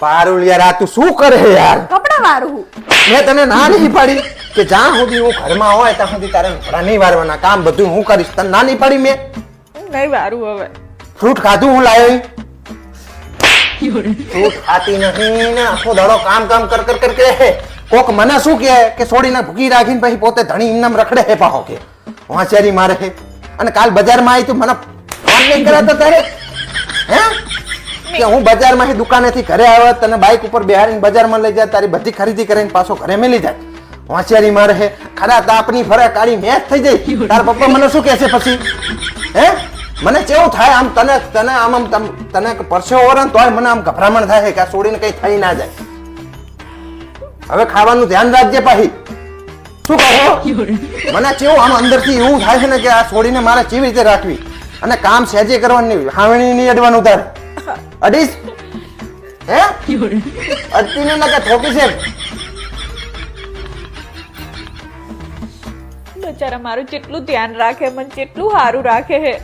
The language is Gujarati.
પારુલ યાર આ તું શું કરે યાર? કપડા વારું મેં તને ના નહીં પાડી કે જ્યાં સુધી હું ઘરમાં હોય ત્યાં સુધી તારે કપડાં નહીં વારવાના. કામ બધું હું કરીશ. તને ના નહીં પાડી મેં? નહીં વારું હવે. ફ્રૂટ ખાધું હું લાવ્યો ફ્રૂટ ખાતી નહીં ને. આખો દાડો કામ કામ કર કર કર કે કોક મને શું કહે કે છોડીને ભૂકી રાખીને પછી પોતે ધણી ઇનામ રખડે હે પાહો કે. વાંચેરી મારે અને કાલ બજારમાં આવી તું મને ફોન નહીં કરાતો તારે? કે હું બજારમાંથી દુકાનેથી ઘરે આવ્યો તને બાઇક ઉપર બેહાડીને બજારમાં લઈ જાય તારી બધી ખરીદી કરીને પાછો ઘરે મેલી જાય વાંચેરી મારે હે ખરા તાપની ફરે કાળી મેચ થઈ જાય. તાર પપ્પા મને શું કહેશે પછી? હે? મને કેવું થાય આમ તને તને આમ આમ તને પરસેવો વરે તોય મને આમ ગભરામણ થાય કે આ છોડીને કઈ થઈ ના જાય. હવે ખાવાનું ધ્યાન રાખજે પાહી. શું કહો? મને કેવું આમ અંદરથી એવું થાય છે ને કે આ છોડીને મારે કેવી રીતે રાખવી? અને કામ સહેજે કરવાની હાવણી નહીં અડવાનું તારે અડીશ? હે? અડતી ને કે ઠોકી છે? બચારા મારું જેટલું ધ્યાન રાખે મને જેટલું સારું રાખે હે.